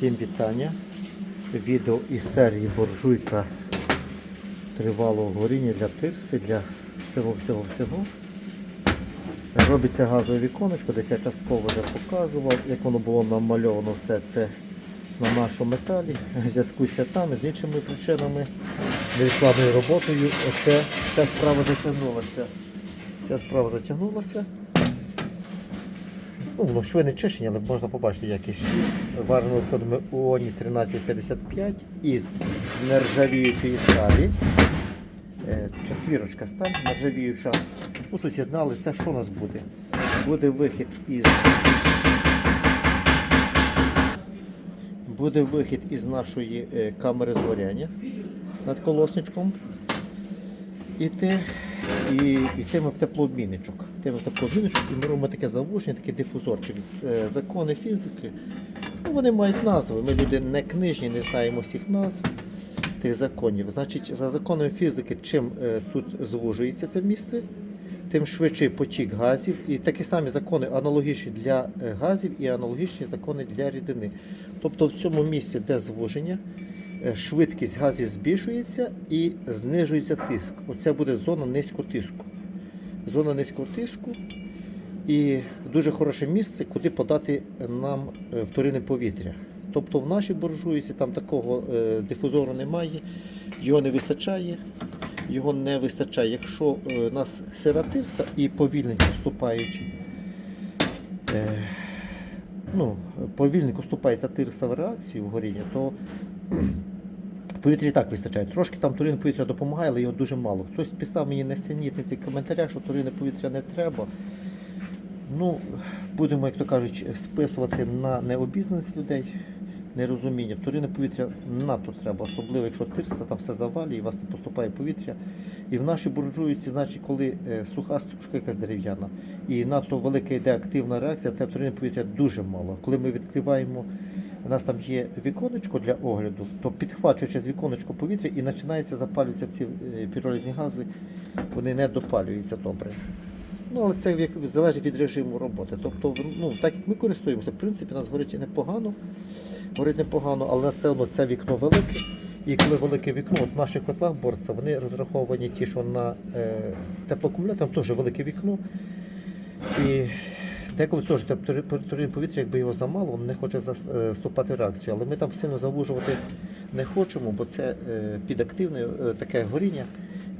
Всім вітання. Відео із серії буржуйка тривалого горіння для тирси, для всього-всього-всього. Робиться газове віконечко, десь я частково вже показував, як воно було намальовано все це на нашому металі. В зв'язку з з іншими причинами, невідкладною роботою. Оце, ця справа затягнулася. Ця справа затягнулася. Ну, воно шви не чищені, але можна побачити, які шви. Варено відходами УОНі 1355 із нержавіючої сталі. Е, Четвірочка сталь нержавіюча. Ну, тут з'єднали, це що у нас буде? Буде вихід із. Буде вихід із нашої е, камери згоряння над колосничком. Іти, і йти ми в теплообмінничок. Йдемо в теплообмінничок і ми робимо таке завушення, такий дифузорчик. Е, Закони фізики. Ну, вони мають назви. Ми люди не книжні, не знаємо всіх назв тих законів. Значить, за законом фізики, чим е, тут звужується це місце, тим швидший потік газів. І такі самі закони аналогічні для е, газів і аналогічні закони для рідини. Тобто в цьому місці, де звуження, швидкість газів збільшується і знижується тиск. Оце буде зона низького тиску. Зона низького тиску і дуже хороше місце, куди подати нам е, вторинне повітря. Тобто в нашій буржуйці там такого е, дифузору немає, його не вистачає. Його не вистачає. Якщо е, у нас сира тирса і повільненько вступаючи, е, ну, повільненько вступається тирса в реакцію в горіння, то повітря і так вистачає. Трошки там турин повітря допомагає, але його дуже мало. Хтось писав мені на синітниці в коментарях, що турини повітря не треба. Ну, будемо, як то кажуть, списувати на необізнаність людей, нерозуміння. Вторинне повітря надто треба, особливо якщо тирса, там все завалює, і вас не поступає повітря. І в нашій буржуйці, значить, коли е, суха стружка якась дерев'яна, і надто велика йде активна реакція, те вторинне повітря дуже мало. Коли ми відкриваємо, у нас там є віконечко для огляду, то підхвачує через віконечко повітря і починається запалюватися ці е, піролізні гази, вони не допалюються добре. Ну, але це залежить від режиму роботи. Тобто, ну, так як ми користуємося, в принципі, у нас горить непогано, горить непогано, але все одно це вікно велике. І коли велике вікно, от в наших котлах борця, вони розраховані ті, що на е, там теж велике вікно. І деколи теж температурне повітря, якби його замало, він не хоче е, вступати в реакцію. Але ми там сильно завужувати не хочемо, бо це е, підактивне е, таке горіння.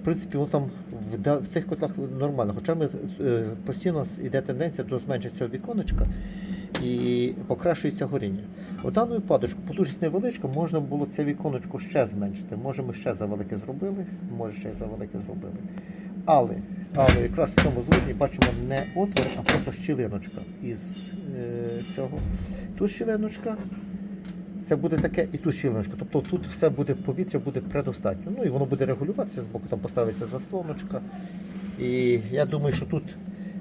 В принципі, воно там в, в тих котлах нормально. Хоча ми е, постійно йде тенденція до зменшення цього віконечка і покращується горіння. В даному випадку потужність невеличка, можна було це віконечко ще зменшити. Може, ми ще завелике зробили, може ще завелике зробили. Але, але якраз в цьому звуженні бачимо не отвір, а просто щілиночка із е, цього. Тут щілиночка, це буде таке і тут щілиночка. Тобто тут все буде повітря буде предостатньо. Ну і воно буде регулюватися, з боку там поставиться заслоночка. І я думаю, що тут,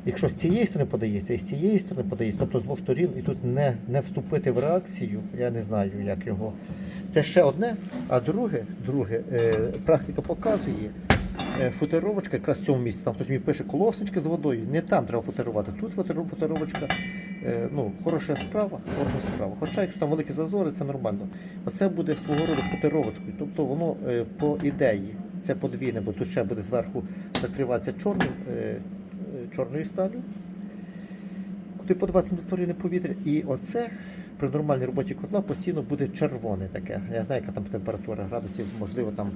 якщо з цієї сторони подається, і з цієї сторони подається, тобто з двох сторін, і тут не, не вступити в реакцію, я не знаю, як його. Це ще одне, а друге, друге е, практика показує. е, Футеровочка якраз в цьому місці. Там хтось мені пише колоснички з водою. Не там треба футерувати. Тут футеровочка ну, хороша справа, хороша справа. Хоча, якщо там великі зазори, це нормально. Оце буде свого роду футеровочкою. Тобто воно е, по ідеї, це подвійне, бо тут ще буде зверху закриватися чорним, е, е, чорною сталю, куди подаватися температурне повітря. І оце при нормальній роботі котла постійно буде червоне таке. Я знаю, яка там температура градусів, можливо, там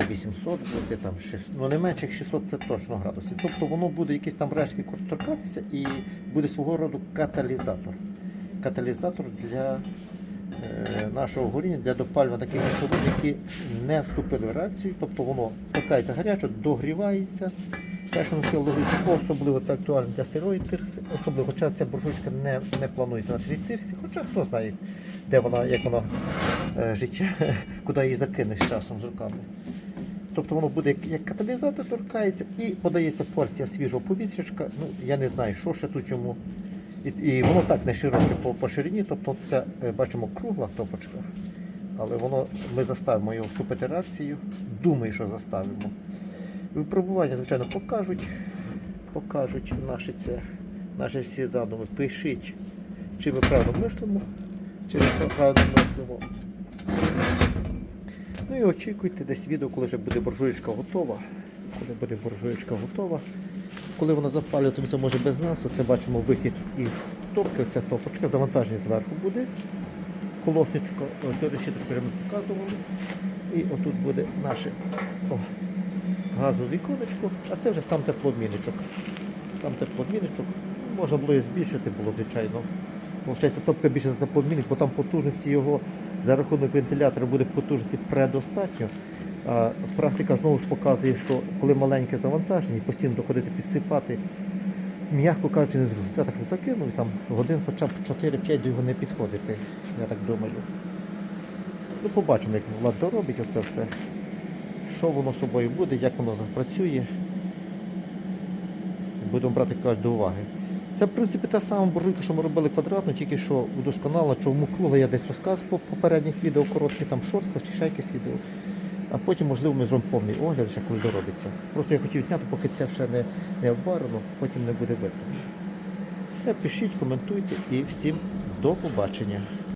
800 бути, там 600, ну не менше як 600 це точно градусів. Тобто воно буде якісь там рештки торкатися і буде свого роду каталізатор. Каталізатор для е, нашого горіння, для допалювання таких речовин, які не вступили в реакцію, тобто воно торкається гарячо, догрівається. Те, що логіці, особливо це актуально для сирої тирси, особливо, хоча ця буржуйка не, не планується на сирій тирсі, хоча хто знає, де вона, як вона е, життя, куди її закинеш часом з руками. Тобто воно буде як, каталізатор торкається і подається порція свіжого повітрячка. Ну, я не знаю, що ще тут йому. І, і воно так не широке по, по ширині, тобто це е, бачимо кругла топочка. Але воно ми заставимо його вступити реакцію. Думаю, що заставимо. Випробування, звичайно, покажуть. Покажуть наші це, наші всі задуми. Пишіть, чи ми правильно мислимо, чи неправильно мислимо. Ну і очікуйте десь відео, коли вже буде буржуєчка готова. Коли буде буржуєчка готова. Коли вона запалюватиметься, може без нас, оце бачимо вихід із топки, оця топочка, завантаження зверху буде. Колосничко, оцю решіточку вже ми показували. І отут буде наше о, газове віконечко, а це вже сам теплообмінничок. Сам теплообмінничок. Можна було і збільшити, було звичайно. Получається, топка більше за бо там потужності його за рахунок вентилятора буде потужності предостатньо. А практика знову ж показує, що коли маленьке завантаження постійно доходити підсипати, м'яко кажучи, не зручно. Треба так, щоб закинув і там годин хоча б 4-5 до його не підходити, я так думаю. Ну, побачимо, як Влад доробить оце все. Що воно собою буде, як воно запрацює. Будемо брати кажуть, до уваги. Це, в принципі, та сама буржуйка, що ми робили квадратну, тільки що удосконало, чому кругла я десь розказував по попередніх відео, коротких там шорцах чи ще якесь відео. А потім, можливо, ми зробимо повний огляд, ще коли доробиться. Просто я хотів зняти, поки це ще не, не обварено, потім не буде видно. Все, пишіть, коментуйте і всім до побачення.